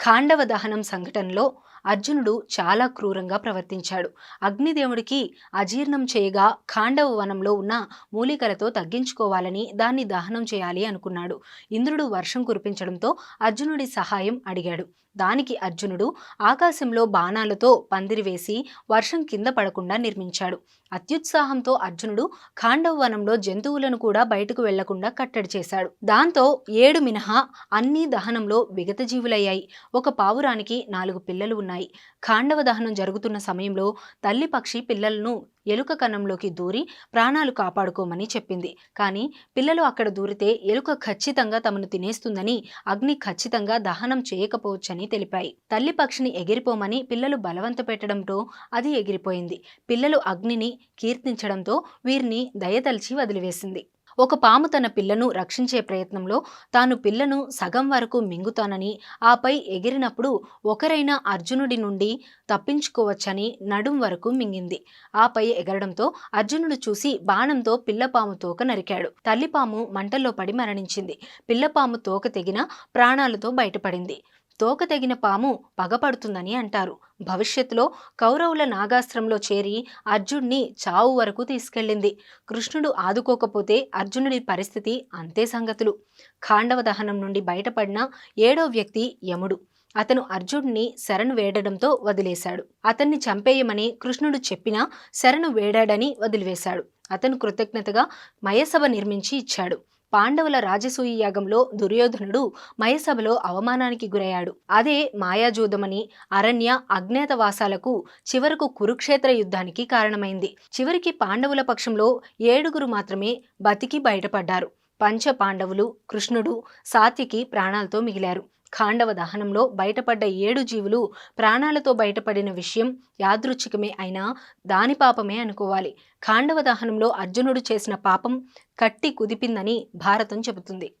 ఖాండవ దహనం సంఘటనలో అర్జునుడు చాలా క్రూరంగా ప్రవర్తించాడు. అగ్నిదేవుడికి అజీర్ణం చేయగా ఖాండవ వనంలో ఉన్న మూలికలతో తగ్గించుకోవాలని దాన్ని దహనం చేయాలి అనుకున్నాడు. ఇంద్రుడు వర్షం కురిపించడంతో అర్జునుడి సహాయం అడిగాడు. దానికి అర్జునుడు ఆకాశంలో బాణాలతో పందిరి వేసి వర్షం కింద పడకుండా నిర్మించాడు. అత్యుత్సాహంతో అర్జునుడు ఖాండవ వనంలో జంతువులను కూడా బయటకు వెళ్ళకుండా కట్టడి చేశాడు. దాంతో ఏడు మినహా అన్ని దహనంలో విగత జీవులయ్యాయి ఒక పావురానికి నాలుగు పిల్లలు ఉన్నాయి. ఖాండవ దహనం జరుగుతున్న సమయంలో తల్లి పక్షి పిల్లలను ఎలుక కన్నంలోకి దూరి ప్రాణాలు కాపాడుకోమని చెప్పింది. కానీ పిల్లలు అక్కడ దూరితే ఎలుక ఖచ్చితంగా తమను తినేస్తుందని అగ్ని ఖచ్చితంగా దహనం చేయకపోవచ్చని తెలిపాయి. తల్లి పక్షిని ఎగిరిపోమని పిల్లలు బలవంత పెట్టడంతో అది ఎగిరిపోయింది. పిల్లలు అగ్నిని కీర్తించడంతో వీరిని దయతలిచి వదిలివేసింది. ఒక పాము తన పిల్లను రక్షించే ప్రయత్నంలో తాను పిల్లను సగం వరకు మింగుతానని ఆపై ఎగిరినప్పుడు ఒకరైనా అర్జునుడి నుండి తప్పించుకోవచ్చని నడుం వరకు మింగింది. ఆపై ఎగరడంతో అర్జునుడు చూసి బాణంతో పిల్లపాము తోక నరికాడు. తల్లిపాము మంటల్లో పడి మరణించింది. పిల్లపాము తోక తెగిన ప్రాణాలతో బయటపడింది. తోక తెగిన పాము పగపడుతుందని అంటారు. భవిష్యత్తులో కౌరవుల నాగాస్త్రంలో చేరి అర్జున్ని చావు వరకు తీసుకెళ్ళింది. కృష్ణుడు ఆదుకోకపోతే అర్జునుడి పరిస్థితి అంతే సంగతులు. ఖాండవ దహనం నుండి బయటపడిన ఏడో వ్యక్తి యముడు. అతను అర్జునుడిని శరణు వేడడంతో వదిలేశాడు. అతన్ని చంపేయమని కృష్ణుడు చెప్పినా శరణు వేడాడని వదిలివేశాడు. అతను కృతజ్ఞతగా మయసభ నిర్మించి ఇచ్చాడు. పాండవుల రాజసూయ యాగంలో దుర్యోధనుడు మయసభలో అవమానానికి గురయ్యాడు. అదే మాయాజూదమని అరణ్య అజ్ఞాతవాసాలకు చివరకు కురుక్షేత్ర యుద్ధానికి కారణమైంది. చివరికి పాండవుల పక్షంలో ఏడుగురు మాత్రమే బతికి బయటపడ్డారు. పంచ పాండవులు కృష్ణుడు సాతికి ప్రాణాలతో మిగిలారు. ఖాండవ దహనంలో బయటపడ్డ ఏడు జీవులు ప్రాణాలతో బయటపడిన విషయం యాదృచ్ఛికమే అయినా దాని పాపమే అనుకోవాలి. ఖాండవ దహనంలో అర్జునుడు చేసిన పాపం కట్టి కుదిపిందని భారతం చెబుతుంది.